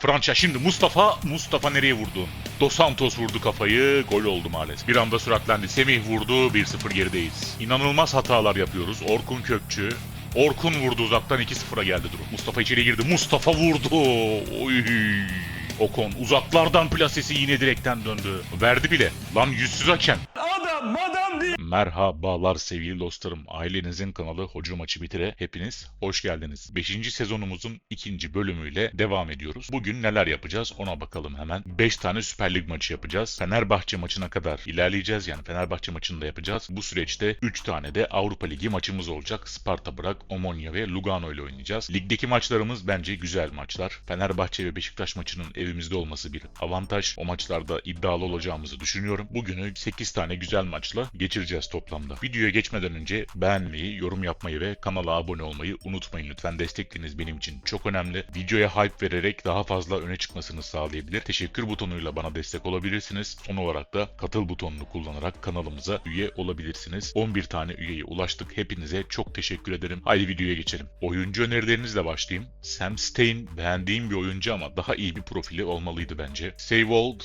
França şimdi Mustafa. Mustafa nereye vurdu? Dos Santos vurdu kafayı. Gol oldu maalesef. Bir anda süratlendi. Semih vurdu. 1-0 gerideyiz. İnanılmaz hatalar yapıyoruz. Orkun Kökçü. Orkun vurdu uzaktan 2-0'a geldi durum. Mustafa içeri girdi. Mustafa vurdu. Oy. Okon uzaklardan plasesi yine direkten döndü. Verdi bile. Lan yüzsüz hakem. Adam madam değil. Merhabalar sevgili dostlarım. Ailenizin kanalı Hoca Maçı Bitire. Hepiniz hoş geldiniz. 5. sezonumuzun ikinci bölümüyle devam ediyoruz. Bugün neler yapacağız ona bakalım hemen. 5 tane Süper Lig maçı yapacağız. Fenerbahçe maçına kadar ilerleyeceğiz. Yani Fenerbahçe maçını da yapacağız. Bu süreçte 3 tane de Avrupa Ligi maçımız olacak. Sparta Bırak, Omonia ve Lugano ile oynayacağız. Ligdeki maçlarımız bence güzel maçlar. Fenerbahçe ve Beşiktaş maçının evimizde olması bir avantaj. O maçlarda iddialı olacağımızı düşünüyorum. Bugünü 8 tane güzel maçla geçireceğiz toplamda. Videoya geçmeden önce beğenmeyi, yorum yapmayı ve kanala abone olmayı unutmayın lütfen. Destekleriniz benim için çok önemli. Videoya hype vererek daha fazla öne çıkmasını sağlayabilir. Teşekkür butonuyla bana destek olabilirsiniz. Son olarak da katıl butonunu kullanarak kanalımıza üye olabilirsiniz. 11 tane üyeye ulaştık. Hepinize çok teşekkür ederim. Haydi videoya geçelim. Oyuncu önerilerinizle başlayayım. Sam Stein beğendiğim bir oyuncu ama daha iyi bir profili olmalıydı bence. Seywold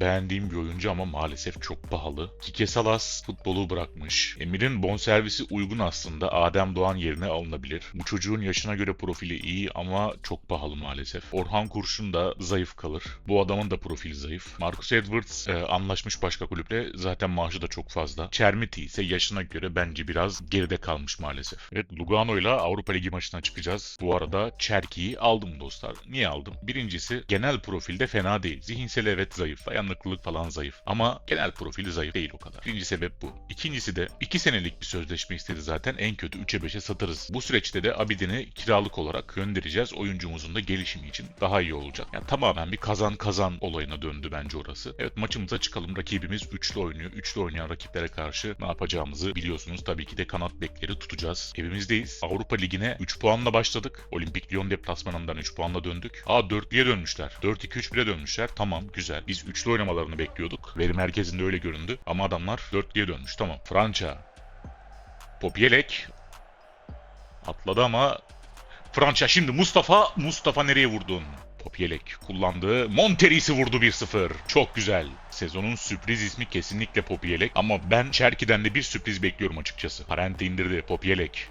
beğendiğim bir oyuncu ama maalesef çok pahalı. Kike Salas futbolu bırakmış. Emir'in bonservisi uygun aslında. Adem Doğan yerine alınabilir. Bu çocuğun yaşına göre profili iyi ama çok pahalı maalesef. Orhan Kurşun da zayıf kalır. Bu adamın da profili zayıf. Marcus Edwards e, anlaşmış başka kulüple. Zaten maaşı da çok fazla. Çermiti ise yaşına göre bence biraz geride kalmış maalesef. Evet Lugano ile Avrupa Ligi maçına çıkacağız. Bu arada Çerki'yi aldım dostlar. Niye aldım? Birincisi genel profilde fena değil. Zihinsel evet zayıf. Dayanıklılık falan zayıf. Ama genel profili zayıf değil o kadar. Birinci sebep bu. İkincisi de 2 senelik bir sözleşme istedi zaten. En kötü 3'e 5'e satarız. Bu süreçte de Abidin'i kiralık olarak göndereceğiz. Oyuncumuzun da gelişimi için daha iyi olacak. Yani tamamen bir kazan kazan olayına döndü bence orası. Evet maçımıza çıkalım. Rakibimiz üçlü oynuyor. Üçlü oynayan rakiplere karşı ne yapacağımızı biliyorsunuz. Tabii ki de kanat bekleri tutacağız. Evimizdeyiz. Avrupa Ligi'ne 3 puanla başladık. Olimpik Lyon deplasmanından 3 puanla döndük. Aa 4'lüye dönmüşler. 4-2-3-1'e dönmüşler. Tamam güzel. Biz üçlü oynamalarını bekliyorduk. Veri merkezinde öyle göründü. Ama adamlar 4'lüye dönmüş. Tamam. França. Popyelek. Atladı ama França şimdi Mustafa. Mustafa nereye vurdun? Popyelek kullandı. Monteris'i vurdu 1-0. Çok güzel. Sezonun sürpriz ismi kesinlikle Popyelek. Ama ben Çerki'den de bir sürpriz bekliyorum açıkçası. Parente indirdi. Popyelek.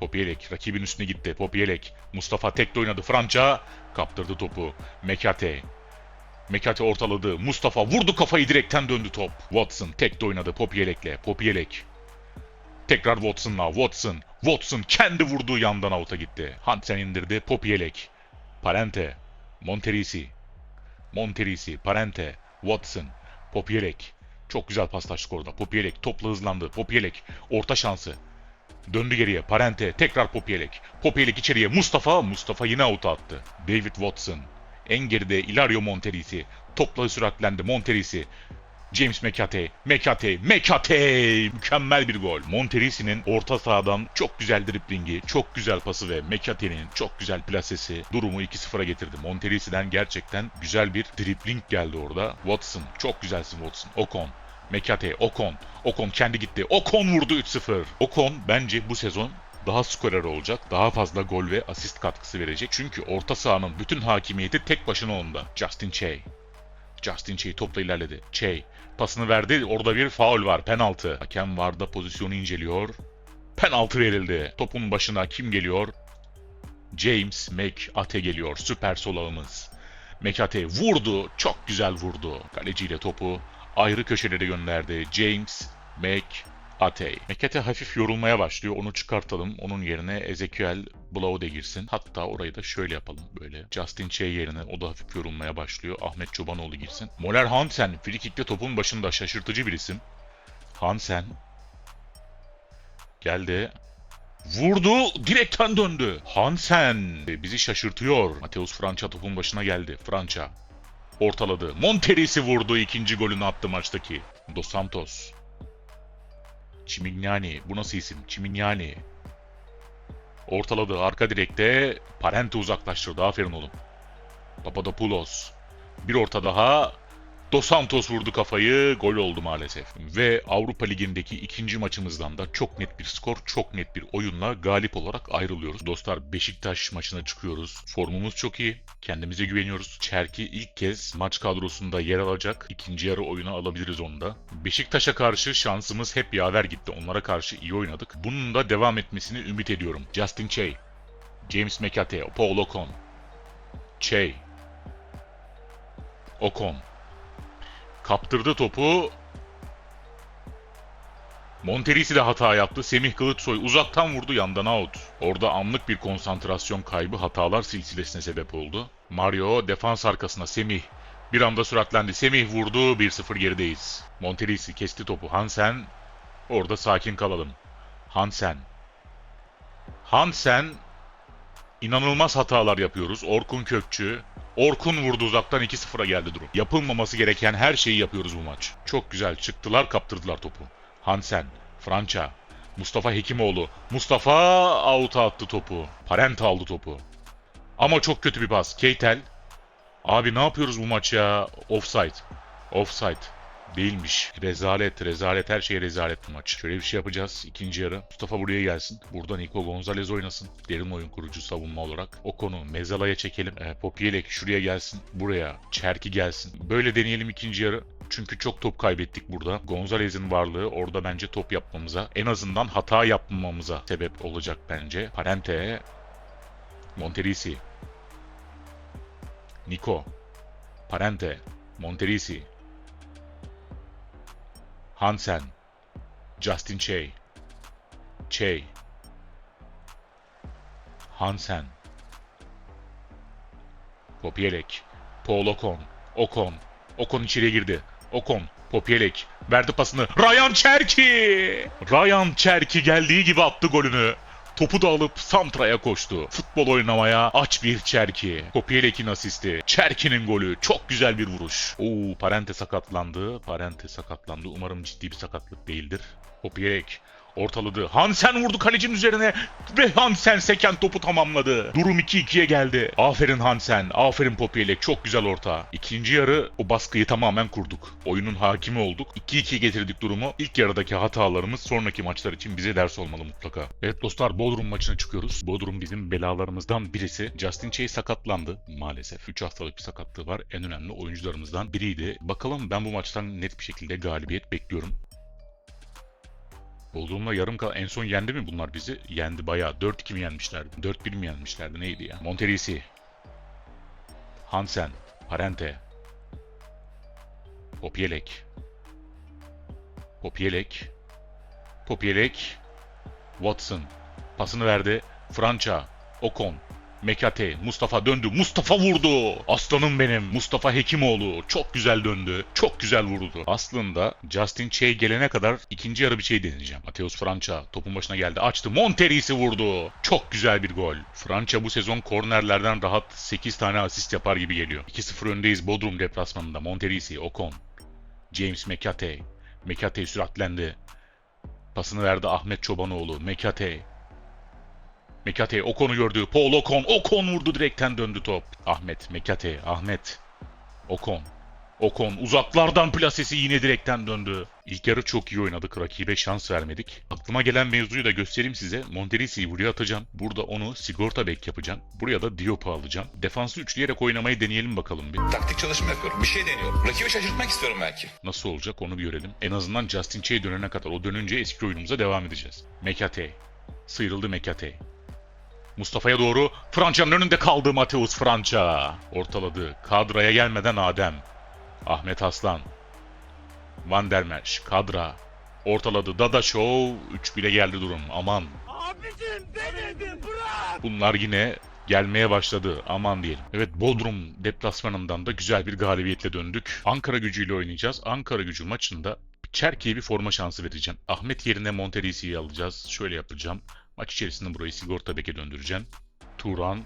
Popyelek rakibin üstüne gitti. Popyelek. Mustafa tekte oynadı. França kaptırdı topu. Mekate. Mekate ortaladı. Mustafa vurdu kafayı direkten döndü top. Watson tekte oynadı Popyelek'le. Popyelek. Tekrar Watson'la. Watson. Watson kendi vurduğu yandan avuta gitti. Hansen indirdi. Popyelek. Parente. Monterisi. Monterisi. Parente. Watson. Popyelek. Çok güzel paslaştık orada. Popyelek topla hızlandı. Popyelek orta şansı. Döndü geriye. Parente. Tekrar Popyelek. Popyelek içeriye. Mustafa. Mustafa yine avuta attı. David Watson. En geride Ilario Monterisi. Topla süratlendi. Monterisi. James Mekate, Mekate, Mekate! Mükemmel bir gol. Monterisi'nin orta sahadan çok güzel driblingi, çok güzel pası ve Mekate'nin çok güzel plasesi durumu 2-0'a getirdi. Monterisi'den gerçekten güzel bir dribling geldi orada. Watson, çok güzelsin Watson. Ocon, Mekate, Ocon. Ocon kendi gitti. Ocon vurdu 3-0. Ocon bence bu sezon daha skorer olacak, daha fazla gol ve asist katkısı verecek. Çünkü orta sahanın bütün hakimiyeti tek başına onda. Justin Che. Justin Che topla ilerledi. Che pasını verdi. Orada bir faul var. Penaltı. Hakem varda pozisyonu inceliyor. Penaltı verildi. Topun başına kim geliyor? James McAte geliyor. Süper solağımız. McAte vurdu. Çok güzel vurdu. Kaleciyle topu ayrı köşelere gönderdi. James McAte. McAte hafif yorulmaya başlıyor. Onu çıkartalım. Onun yerine Ezekiel Blaude girsin. Hatta orayı da şöyle yapalım böyle. Justin Che yerine o da hafif yorulmaya başlıyor. Ahmet Çobanoğlu girsin. Moller Hansen frikikle topun başında şaşırtıcı bir isim. Hansen geldi. Vurdu, direkten döndü. Hansen bizi şaşırtıyor. Mateus França topun başına geldi. França ortaladı. Monterisi vurdu. ikinci golünü attı maçtaki. Dos Santos. Çimignani. Bu nasıl isim? Çimignani. Ortaladı. Arka direkte. Parente uzaklaştırdı. Aferin oğlum. Papadopoulos. Bir orta daha. Dos Santos vurdu kafayı, gol oldu maalesef. Ve Avrupa Ligi'ndeki ikinci maçımızdan da çok net bir skor, çok net bir oyunla galip olarak ayrılıyoruz. Dostlar Beşiktaş maçına çıkıyoruz. Formumuz çok iyi, kendimize güveniyoruz. Çerki ilk kez maç kadrosunda yer alacak. İkinci yarı oyuna alabiliriz onu da. Beşiktaş'a karşı şansımız hep yaver gitti. Onlara karşı iyi oynadık. Bunun da devam etmesini ümit ediyorum. Justin Che, James McAtee, Paul Ocon, Che, Ocon. Kaptırdı topu. Monterisi de hata yaptı. Semih Kılıçsoy uzaktan vurdu yandan out. Orada anlık bir konsantrasyon kaybı hatalar silsilesine sebep oldu. Mario defans arkasına Semih. Bir anda süratlendi. Semih vurdu. 1-0 gerideyiz. Monterisi kesti topu. Hansen. Orada sakin kalalım. Hansen. Hansen. İnanılmaz hatalar yapıyoruz. Orkun Kökçü. Orkun vurdu uzaktan 2-0'a geldi durum. Yapılmaması gereken her şeyi yapıyoruz bu maç. Çok güzel çıktılar kaptırdılar topu. Hansen, França, Mustafa Hekimoğlu. Mustafa out'a attı topu. Parent aldı topu. Ama çok kötü bir pas. Keitel. Abi ne yapıyoruz bu maç ya? Offside. Offside. Değilmiş. Rezalet, rezalet. Her şey rezalet bu maç. Şöyle bir şey yapacağız. İkinci yarı. Mustafa buraya gelsin. Burada Nico Gonzalez oynasın. Derin oyun kurucu savunma olarak. O konu Mezala'ya çekelim. E, Popielek şuraya gelsin. Buraya. Çerki gelsin. Böyle deneyelim ikinci yarı. Çünkü çok top kaybettik burada. Gonzalez'in varlığı orada bence top yapmamıza, en azından hata yapmamamıza sebep olacak bence. Parente, Monterisi, Nico, Parente, Monterisi, Hansen, Justin Che, Che, Hansen, Popielek, Paul Ocon, Ocon, Ocon içeriye girdi. Ocon, Popielek verdi pasını. Ryan Cherki! Ryan Cherki geldiği gibi attı golünü. Topu da alıp Santra'ya koştu. Futbol oynamaya aç bir Cherki. Popielek'in asisti. Cherki'nin golü. Çok güzel bir vuruş. Oo, Parente sakatlandı. Parente sakatlandı. Umarım ciddi bir sakatlık değildir. Popielek ortaladı. Hansen vurdu kalecinin üzerine ve Hansen seken topu tamamladı. Durum 2-2'ye geldi. Aferin Hansen, aferin Popielek. Çok güzel orta. İkinci yarı o baskıyı tamamen kurduk. Oyunun hakimi olduk. 2-2 getirdik durumu. İlk yarıdaki hatalarımız sonraki maçlar için bize ders olmalı mutlaka. Evet dostlar Bodrum maçına çıkıyoruz. Bodrum bizim belalarımızdan birisi. Justin Che sakatlandı maalesef. 3 haftalık bir sakatlığı var. En önemli oyuncularımızdan biriydi. Bakalım ben bu maçtan net bir şekilde galibiyet bekliyorum. Bodrum'la yarım kal en son yendi mi bunlar bizi? Yendi bayağı. 4-2 mi yenmişlerdi? 4-1 mi yenmişlerdi? Neydi ya? Monterisi. Hansen. Parente. Popielek. Popielek. Popielek. Watson. Pasını verdi. França. Ocon. Mekate, Mustafa döndü. Mustafa vurdu. Aslanım benim. Mustafa Hekimoğlu. Çok güzel döndü. Çok güzel vurdu. Aslında Justin Che gelene kadar ikinci yarı bir şey deneyeceğim. Mateus França topun başına geldi. Açtı. Monterisi vurdu. Çok güzel bir gol. França bu sezon kornerlerden rahat 8 tane asist yapar gibi geliyor. 2-0 öndeyiz Bodrum deplasmanında. Monterisi, Ocon. James Mekate. Mekate süratlendi. Pasını verdi Ahmet Çobanoğlu. Mekate. Mekate Okon'u gördü. Paul Okon. Okon vurdu direkten döndü top. Ahmet Mekate. Ahmet. Okon. Okon uzaklardan plasesi yine direkten döndü. İlk yarı çok iyi oynadık. Rakibe şans vermedik. Aklıma gelen mevzuyu da göstereyim size. Monterisi'yi buraya atacağım. Burada onu sigorta bek yapacağım. Buraya da Diop'u alacağım. Defansı üçleyerek oynamayı deneyelim bakalım bir. Taktik çalışma yapıyorum. Bir şey deniyorum. Rakibi şaşırtmak istiyorum belki. Nasıl olacak onu bir görelim. En azından Justin Che dönene kadar. O dönünce eski oyunumuza devam edeceğiz. Mekate. Sıyrıldı Mekate. Mustafa'ya doğru Franca'nın önünde kaldı Mateus Franca. Ortaladı. Kadra'ya gelmeden Adem. Ahmet Aslan. Van der Merch. Kadra. Ortaladı. Dada Show. 3 bile geldi durum. Aman. Abicim beni bırak. Bunlar yine gelmeye başladı. Aman diyelim. Evet Bodrum deplasmanından da güzel bir galibiyetle döndük. Ankara gücüyle oynayacağız. Ankara gücü maçında Çerki'ye bir forma şansı vereceğim. Ahmet yerine Monterisi'yi alacağız. Şöyle yapacağım. Maç içerisinde burayı sigorta beke döndüreceğim. Turan,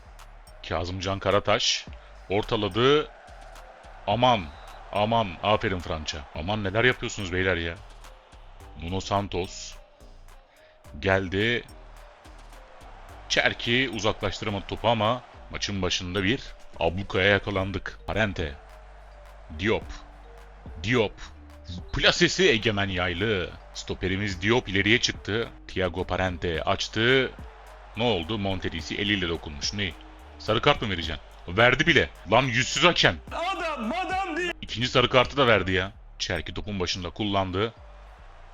Kazımcan Karataş ortaladı. Aman, aman, aferin França. Aman neler yapıyorsunuz beyler ya. Nuno Santos geldi. Çerki uzaklaştıramadı topu ama maçın başında bir ablukaya yakalandık. Parente. Diop. Diop. Plasesi Egemen Yaylı. Stoperimiz Diop ileriye çıktı. Thiago Parente açtı. Ne oldu? Monterisi eliyle dokunmuş. Ne? Sarı kart mı vereceksin? Verdi bile. Lan yüzsüz hakem. Adam madam değil. İkinci sarı kartı da verdi ya. Çerki topun başında kullandı.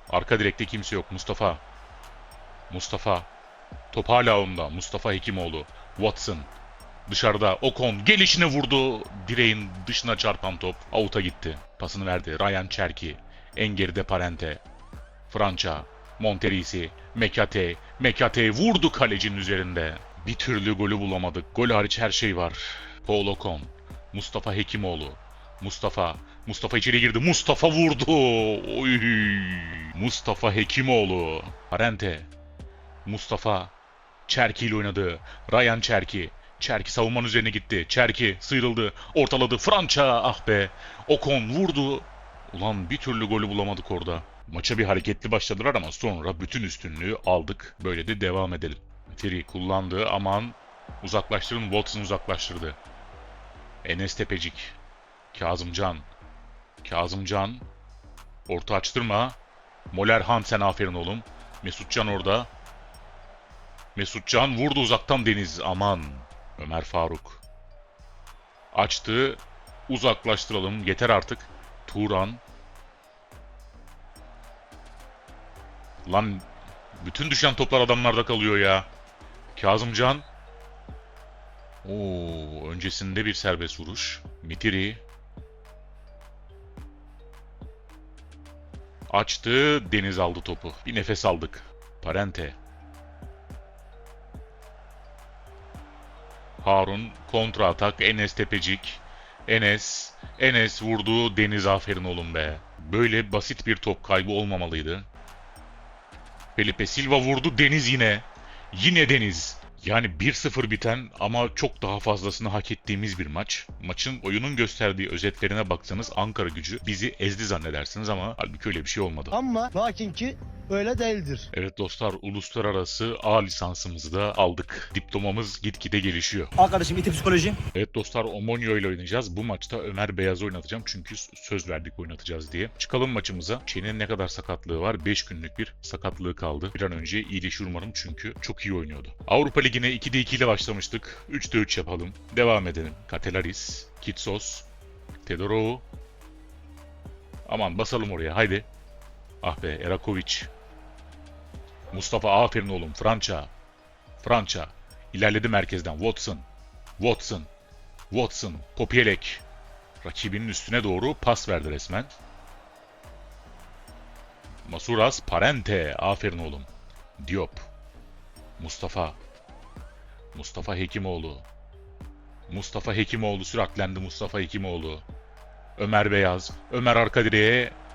Arka direkte kimse yok. Mustafa. Mustafa. Top hala onda. Mustafa Hekimoğlu. Watson. Dışarıda Ocon gelişine vurdu. Direğin dışına çarpan top. Out'a gitti. Pasını verdi. Ryan Çerki. En geride Parente. França. Monterisi. Mekate. Mekate vurdu kalecinin üzerinde. Bir türlü golü bulamadık. Gol hariç her şey var. Paul Ocon. Mustafa Hekimoğlu. Mustafa. Mustafa içeri girdi. Mustafa vurdu. Oy. Mustafa Hekimoğlu. Parente. Mustafa. Çerki ile oynadı. Ryan Çerki. Çerki savunmanın üzerine gitti. Çerki sıyrıldı. Ortaladı. França. Ah be. Ocon vurdu. Ulan bir türlü golü bulamadık orada. Maça bir hareketli başladılar ama sonra bütün üstünlüğü aldık. Böyle de devam edelim. Free kullandı. Aman uzaklaştırın. Watson uzaklaştırdı. Enes Tepecik. Kazımcan. Kazımcan. Orta açtırma. Moler Hansen aferin oğlum. Mesutcan orada. Mesutcan vurdu uzaktan Deniz. Aman. Ömer Faruk. Açtı. Uzaklaştıralım. Yeter artık. Turan. Lan bütün düşen toplar adamlarda kalıyor ya. Kazımcan. Oo, öncesinde bir serbest vuruş. Mitiri. Açtı, Deniz aldı topu. Bir nefes aldık. Parente. Harun kontra atak Enes Tepecik. Enes, Enes vurdu Deniz aferin oğlum be. Böyle basit bir top kaybı olmamalıydı. Felipe Silva vurdu Deniz yine. Yine Deniz. Yani 1-0 biten ama çok daha fazlasını hak ettiğimiz bir maç. Maçın oyunun gösterdiği özetlerine baksanız Ankara gücü bizi ezdi zannedersiniz ama halbuki öyle bir şey olmadı. Ama lakin ki öyle değildir. Evet dostlar uluslararası A lisansımızı da aldık. Diplomamız gitgide gelişiyor. Arkadaşım iti psikoloji. Evet dostlar Omonyo ile oynayacağız. Bu maçta Ömer Beyaz oynatacağım çünkü söz verdik oynatacağız diye. Çıkalım maçımıza. Çen'in ne kadar sakatlığı var? 5 günlük bir sakatlığı kaldı. Bir an önce iyileşir umarım çünkü çok iyi oynuyordu. Avrupa Ligi'ne 2'de 2 ile başlamıştık. 3'de 3 yapalım. Devam edelim. Katelaris, Kitsos, Tedorou. Aman basalım oraya haydi. Ah be Erakovic. Mustafa aferin oğlum. França. França. İlerledi merkezden. Watson. Watson. Watson. Popielek. Rakibinin üstüne doğru pas verdi resmen. Masuras. Parente. Aferin oğlum. Diop. Mustafa. Mustafa Hekimoğlu. Mustafa Hekimoğlu süratlendi Mustafa Hekimoğlu. Ömer Beyaz. Ömer arka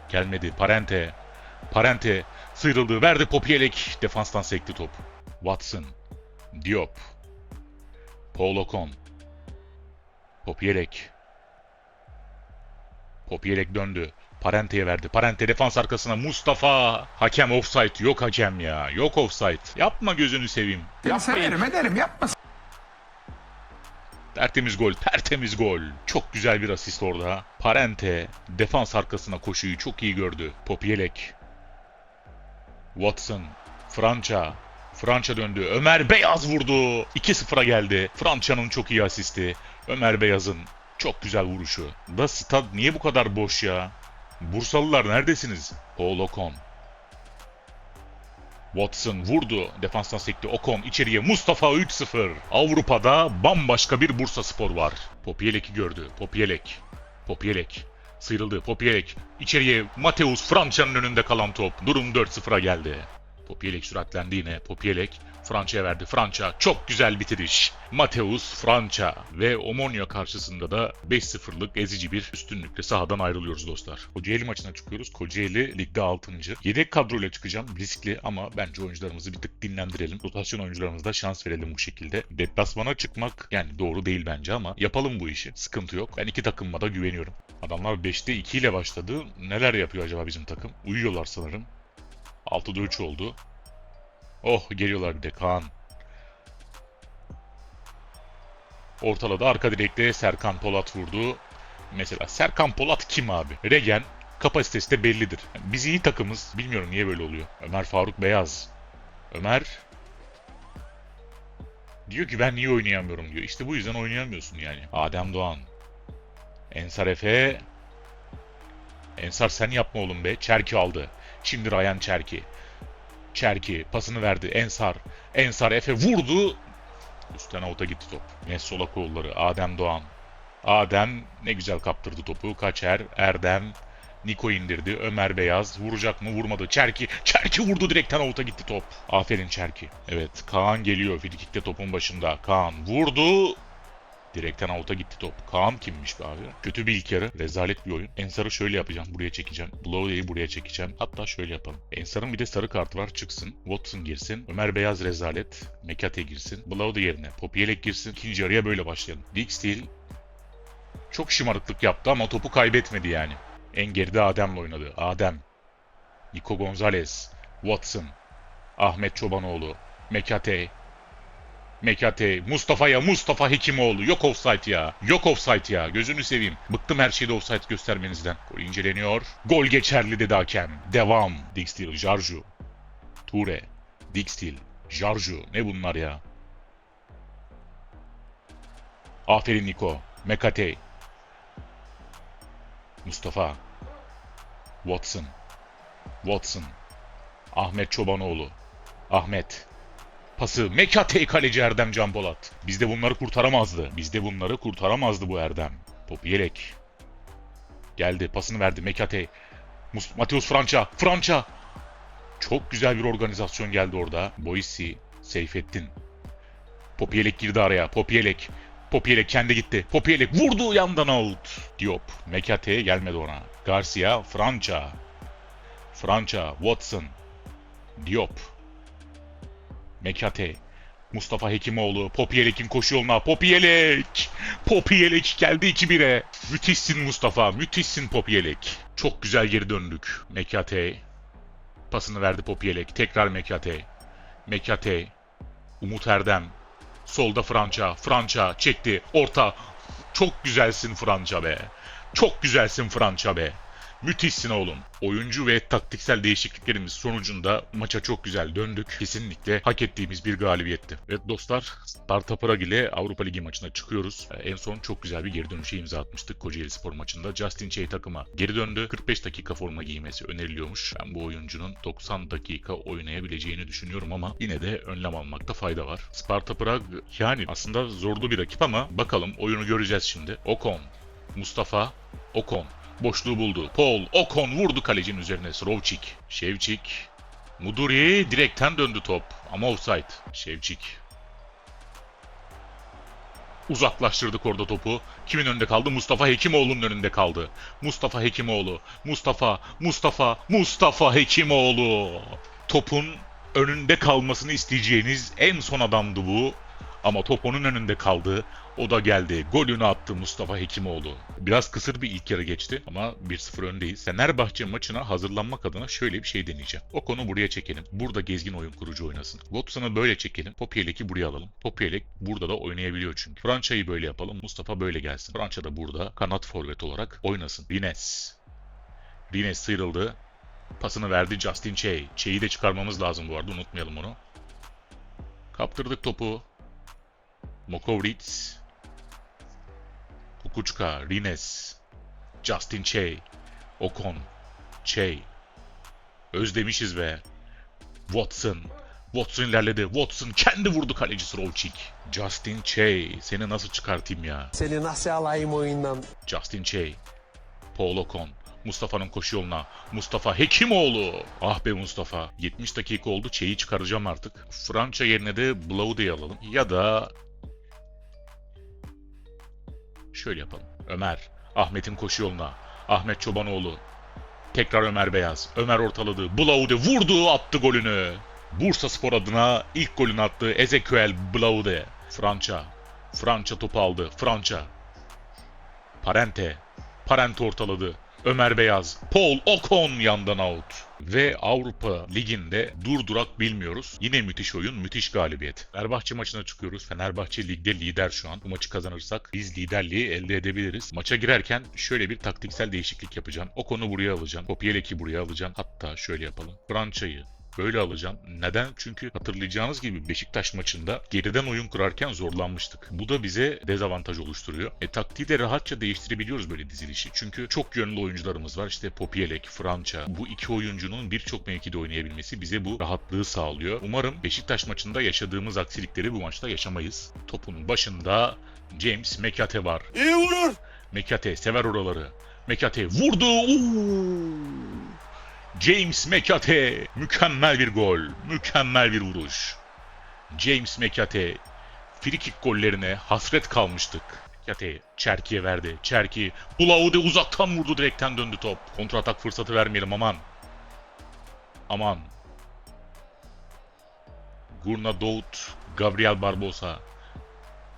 gelmedi. Parente. Parente sıyrıldı. Verdi Popielek. Defanstan sekti top. Watson. Diop. Paul Ocon. Popielek. Popielek döndü. Parente'ye verdi. Parente defans arkasına Mustafa. Hakem offside. Yok hakem ya. Yok offside. Yapma gözünü seveyim. Severim ederim yapma. Tertemiz gol. Tertemiz gol. Çok güzel bir asist orada. Parente defans arkasına koşuyu çok iyi gördü. Popielek. Watson. França. França döndü. Ömer Beyaz vurdu. 2-0'a geldi. França'nın çok iyi asisti. Ömer Beyaz'ın çok güzel vuruşu. Da stad niye bu kadar boş ya? Bursalılar neredesiniz? Paul Ocon. Watson vurdu. Defanstan sekti. Ocon içeriye. Mustafa 3-0. Avrupa'da bambaşka bir Bursa Spor var. Popielek'i gördü. Popielek. Popielek. Sıyrıldı. Popielek. İçeriye Mateus França'nın önünde kalan top. Durum 4-0'a geldi. Popielek süratlendi yine. Popielek França'ya verdi. França çok güzel bitiriş. Mateus França ve Omonia karşısında da 5-0'lık ezici bir üstünlükle sahadan ayrılıyoruz dostlar. Kocaeli maçına çıkıyoruz. Kocaeli ligde 6. Yedek kadroyla çıkacağım. Riskli ama bence oyuncularımızı bir tık dinlendirelim. Rotasyon oyuncularımıza şans verelim bu şekilde. Deplasmana çıkmak yani doğru değil bence ama yapalım bu işi. Sıkıntı yok. Ben iki takımıma da güveniyorum. Adamlar 5'te 2 ile başladı. Neler yapıyor acaba bizim takım? Uyuyorlar sanırım. 6'da 3 oldu. Oh geliyorlar bir de Kaan. Ortaladı arka direkte Serkan Polat vurdu. Mesela Serkan Polat kim abi? Regen kapasitesi de bellidir. Yani biz iyi takımız. Bilmiyorum niye böyle oluyor. Ömer Faruk Beyaz. Ömer diyor ki ben niye oynayamıyorum diyor. İşte bu yüzden oynayamıyorsun yani. Adem Doğan. Ensar Efe. Ensar sen yapma oğlum be. Çerki aldı. Şimdi Ryan Çerki. Çerki pasını verdi. Ensar. Ensar Efe vurdu. Üstten avuta gitti top. Nessola kolları. Adem Doğan. Adem ne güzel kaptırdı topu. Kaçer. Erdem. Niko indirdi. Ömer Beyaz. Vuracak mı? Vurmadı. Çerki. Çerki vurdu direkten avuta gitti top. Aferin Çerki. Evet. Kaan geliyor. Frikikte topun başında. Kaan vurdu. Direkten avuta gitti top. Kaan kimmiş be abi? Kötü bir ilk yarı. Rezalet bir oyun. Ensar'ı şöyle yapacağım. Buraya çekeceğim. Blowey'i buraya çekeceğim. Hatta şöyle yapalım. Ensar'ın bir de sarı kartı var. Çıksın. Watson girsin. Ömer Beyaz rezalet. Mekate girsin. Blowey yerine. Popiyelek girsin. İkinci yarıya böyle başlayalım. Big Steel çok şımarıklık yaptı ama topu kaybetmedi yani. En geride Adem'le oynadı. Adem. Nico Gonzalez. Watson. Ahmet Çobanoğlu. Mekate. Mekate. Mustafa'ya Mustafa Hekimoğlu. Yok offside ya. Yok offside ya. Gözünü seveyim. Bıktım her şeyde offside göstermenizden. Gol inceleniyor. Gol geçerli dedi hakem. Devam. Dixtil. Jarju. Ture. Dixtil. Jarju. Ne bunlar ya? Aferin Niko. Mekate. Mustafa. Watson. Watson. Ahmet Çobanoğlu. Ahmet. Pası Mekate kaleci Erdem Can Polat. Bizde bunları kurtaramazdı. Bizde bunları kurtaramazdı bu Erdem. Top yelek. Geldi pasını verdi Mekate. Mateus França. França. Çok güzel bir organizasyon geldi orada. Boisi. Seyfettin. Popiyelek girdi araya. Popiyelek. Popiyelek kendi gitti. Popiyelek vurdu yandan out. Diop. Mekate gelmedi ona. Garcia. França. França. Watson. Diop. Mekate. Mustafa Hekimoğlu. Popiyelek'in koşu yoluna. Popiyelek. Popiyelek geldi 2-1'e. Müthişsin Mustafa. Müthişsin Popiyelek. Çok güzel geri döndük. Mekate. Pasını verdi Popiyelek. Tekrar Mekate. Mekate. Umut Erdem. Solda França. França çekti. Orta. Çok güzelsin França be. Çok güzelsin França be. Müthişsin oğlum. Oyuncu ve taktiksel değişikliklerimiz sonucunda maça çok güzel döndük. Kesinlikle hak ettiğimiz bir galibiyetti. Evet dostlar, Sparta Prag ile Avrupa Ligi maçına çıkıyoruz. Ee, En son çok güzel bir geri dönüşe imza atmıştık Kocaeli Spor maçında. Justin Çey takıma geri döndü. 45 dakika forma giymesi öneriliyormuş. Ben bu oyuncunun 90 dakika oynayabileceğini düşünüyorum ama yine de önlem almakta fayda var. Sparta Prag yani aslında zorlu bir rakip ama bakalım oyunu göreceğiz şimdi. Ocon, Mustafa, Ocon. Boşluğu buldu. Paul, Ocon vurdu kalecinin üzerine. Srovçik, Şevçik. Muduri direkten döndü top. Ama offside. Şevçik. Uzaklaştırdık orada topu. Kimin önünde kaldı? Mustafa Hekimoğlu'nun önünde kaldı. Mustafa Hekimoğlu. Mustafa, Mustafa, Mustafa Hekimoğlu. Topun önünde kalmasını isteyeceğiniz en son adamdı bu. Ama top onun önünde kaldı. O da geldi. Golünü attı Mustafa Hekimoğlu. Biraz kısır bir ilk yarı geçti ama 1-0 öndeyiz. Fenerbahçe maçına hazırlanmak adına şöyle bir şey deneyeceğim. O konu buraya çekelim. Burada gezgin oyun kurucu oynasın. Watson'ı böyle çekelim. Popiyelek'i buraya alalım. Popiyelek burada da oynayabiliyor çünkü. Fransa'yı böyle yapalım. Mustafa böyle gelsin. Fransa da burada kanat forvet olarak oynasın. Rines. Rines sıyrıldı. Pasını verdi Justin Çey. Çey'i de çıkarmamız lazım bu arada unutmayalım onu. Kaptırdık topu. Mokovritz, Kukuçka, Rines, Justin Çey, Ocon, Çey. Özlemişiz be. Watson. Watson ilerledi. Watson kendi vurdu kaleci Srovçik. Justin Çey. Seni nasıl çıkartayım ya? Seni nasıl alayım oyundan? Justin Çey. Paul Ocon. Mustafa'nın koşu yoluna. Mustafa Hekimoğlu. Ah be Mustafa. 70 dakika oldu. Çey'i çıkaracağım artık. França yerine de Blaude'yi alalım. Ya da... Şöyle yapalım. Ömer. Ahmet'in koşu yoluna. Ahmet Çobanoğlu. Tekrar Ömer Beyaz. Ömer ortaladı. Blaude vurdu attı golünü. Bursa Spor adına ilk golünü attı Ezekiel Blaude. França. França topu aldı. França. Parente. Parente ortaladı. Ömer Beyaz, Paul Ocon yandan out. Ve Avrupa Ligi'nde durdurak bilmiyoruz. Yine müthiş oyun, müthiş galibiyet. Fenerbahçe maçına çıkıyoruz. Fenerbahçe ligde lider şu an. Bu maçı kazanırsak biz liderliği elde edebiliriz. Maça girerken şöyle bir taktiksel değişiklik yapacağım. Ocon'u buraya alacağım. Kopyelek'i buraya alacağım. Hatta şöyle yapalım. França'yı Böyle alacağım. Neden? Çünkü hatırlayacağınız gibi Beşiktaş maçında geriden oyun kurarken zorlanmıştık. Bu da bize dezavantaj oluşturuyor. E taktiği de rahatça değiştirebiliyoruz böyle dizilişi. Çünkü çok yönlü oyuncularımız var. İşte Popielek, França. Bu iki oyuncunun birçok mevkide oynayabilmesi bize bu rahatlığı sağlıyor. Umarım Beşiktaş maçında yaşadığımız aksilikleri bu maçta yaşamayız. Topun başında James Mekate var. İyi vurur. Mekate sever oraları. Mekate vurdu. Oo! James Mekate mükemmel bir gol. Mükemmel bir vuruş. James Mekate frikik gollerine hasret kalmıştık. Mekate Çerki'ye verdi. Çerki Bulaude uzaktan vurdu direkten döndü top. Kontratak fırsatı vermeyelim aman. Aman. Gurna Doğut, Gabriel Barbosa.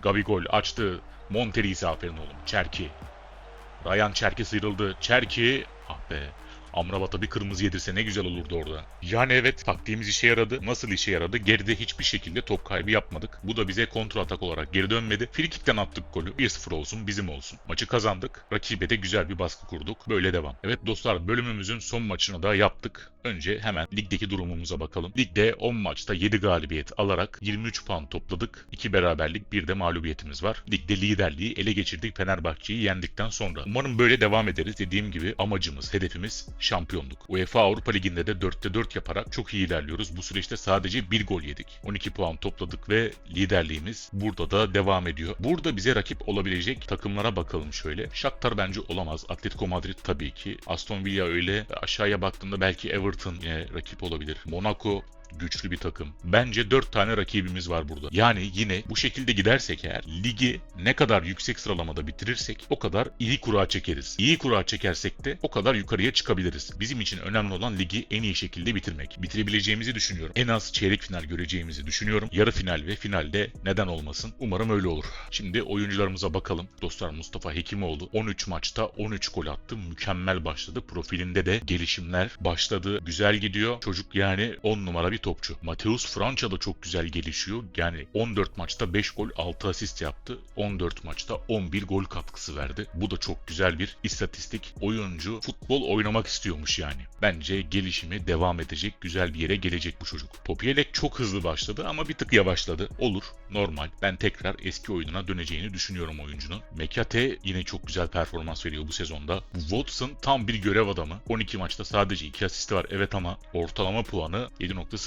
Gabi gol açtı. Monterisi aferin oğlum. Çerki. Ryan Çerki sıyrıldı. Çerki. Ah be. Amrabat'a bir kırmızı yedirse ne güzel olurdu orada. Yani evet taktiğimiz işe yaradı. Nasıl işe yaradı? Geride hiçbir şekilde top kaybı yapmadık. Bu da bize kontra atak olarak geri dönmedi. Frikikten attık golü. 1-0 olsun bizim olsun. Maçı kazandık. Rakibe de güzel bir baskı kurduk. Böyle devam. Evet dostlar bölümümüzün son maçını da yaptık. Önce hemen ligdeki durumumuza bakalım. Ligde 10 maçta 7 galibiyet alarak 23 puan topladık. 2 beraberlik bir de mağlubiyetimiz var. Ligde liderliği ele geçirdik Fenerbahçe'yi yendikten sonra. Umarım böyle devam ederiz. Dediğim gibi amacımız, hedefimiz şampiyonluk. UEFA Avrupa Ligi'nde de 4'te 4 yaparak çok iyi ilerliyoruz. Bu süreçte sadece 1 gol yedik. 12 puan topladık ve liderliğimiz burada da devam ediyor. Burada bize rakip olabilecek takımlara bakalım şöyle. Shakhtar bence olamaz. Atletico Madrid tabii ki. Aston Villa öyle. Aşağıya baktığımda belki Everton yine rakip olabilir. Monaco güçlü bir takım. Bence 4 tane rakibimiz var burada. Yani yine bu şekilde gidersek eğer ligi ne kadar yüksek sıralamada bitirirsek o kadar iyi kura çekeriz. İyi kura çekersek de o kadar yukarıya çıkabiliriz. Bizim için önemli olan ligi en iyi şekilde bitirmek. Bitirebileceğimizi düşünüyorum. En az çeyrek final göreceğimizi düşünüyorum. Yarı final ve finalde neden olmasın? Umarım öyle olur. Şimdi oyuncularımıza bakalım. Dostlar Mustafa Hekimoğlu 13 maçta 13 gol attı. Mükemmel başladı. Profilinde de gelişimler başladı. Güzel gidiyor. Çocuk yani 10 numara bir topçu. Mateus França da çok güzel gelişiyor. Yani 14 maçta 5 gol 6 asist yaptı. 14 maçta 11 gol katkısı verdi. Bu da çok güzel bir istatistik. Oyuncu futbol oynamak istiyormuş yani. Bence gelişimi devam edecek. Güzel bir yere gelecek bu çocuk. Popielek çok hızlı başladı ama bir tık yavaşladı. Olur. Normal. Ben tekrar eski oyununa döneceğini düşünüyorum oyuncunun. Mekate yine çok güzel performans veriyor bu sezonda. Watson tam bir görev adamı. 12 maçta sadece 2 asisti var. Evet ama ortalama puanı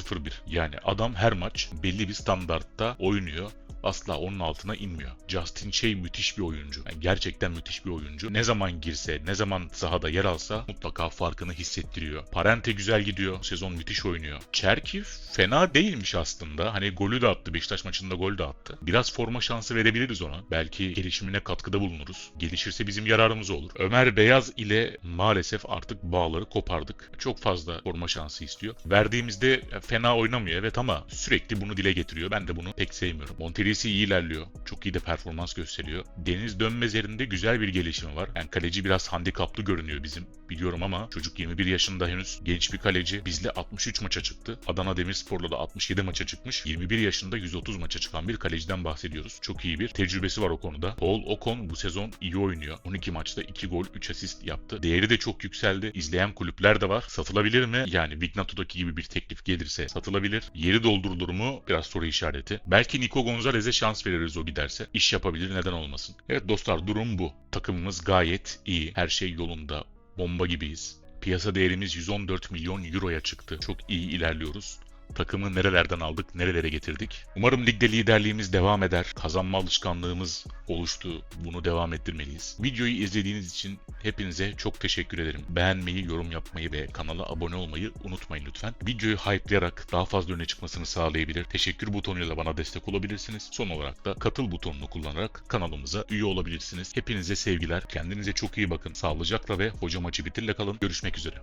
7.01. Yani adam her maç belli bir standartta oynuyor asla onun altına inmiyor. Justin Shea müthiş bir oyuncu. Yani gerçekten müthiş bir oyuncu. Ne zaman girse, ne zaman sahada yer alsa mutlaka farkını hissettiriyor. Parente güzel gidiyor. Sezon müthiş oynuyor. Çerki fena değilmiş aslında. Hani golü de attı. Beşiktaş maçında gol de attı. Biraz forma şansı verebiliriz ona. Belki gelişimine katkıda bulunuruz. Gelişirse bizim yararımız olur. Ömer Beyaz ile maalesef artık bağları kopardık. Çok fazla forma şansı istiyor. Verdiğimizde fena oynamıyor evet ama sürekli bunu dile getiriyor. Ben de bunu pek sevmiyorum. Monterisi iyi ilerliyor. Çok iyi de performans gösteriyor. Deniz Dönmezer'inde güzel bir gelişimi var. Yani kaleci biraz handikaplı görünüyor bizim. Biliyorum ama çocuk 21 yaşında henüz genç bir kaleci. Bizle 63 maça çıktı. Adana Demirspor'la da 67 maça çıkmış. 21 yaşında 130 maça çıkan bir kaleciden bahsediyoruz. Çok iyi bir tecrübesi var o konuda. Paul Ocon bu sezon iyi oynuyor. 12 maçta 2 gol 3 asist yaptı. Değeri de çok yükseldi. İzleyen kulüpler de var. Satılabilir mi? Yani Vignato'daki gibi bir teklif gelirse satılabilir. Yeri doldurulur mu? Biraz soru işareti. Belki Nico Gonzalez'e şans veririz o giderse. İş yapabilir neden olmasın. Evet dostlar durum bu. Takımımız gayet iyi. Her şey yolunda. Bomba gibiyiz. Piyasa değerimiz 114 milyon euroya çıktı. Çok iyi ilerliyoruz. Takımı nerelerden aldık, nerelere getirdik. Umarım ligde liderliğimiz devam eder. Kazanma alışkanlığımız oluştu. Bunu devam ettirmeliyiz. Videoyu izlediğiniz için hepinize çok teşekkür ederim. Beğenmeyi, yorum yapmayı ve kanala abone olmayı unutmayın lütfen. Videoyu hype'layarak daha fazla öne çıkmasını sağlayabilir. Teşekkür butonuyla bana destek olabilirsiniz. Son olarak da katıl butonunu kullanarak kanalımıza üye olabilirsiniz. Hepinize sevgiler. Kendinize çok iyi bakın. Sağlıcakla ve hocam açı bitirle kalın. Görüşmek üzere.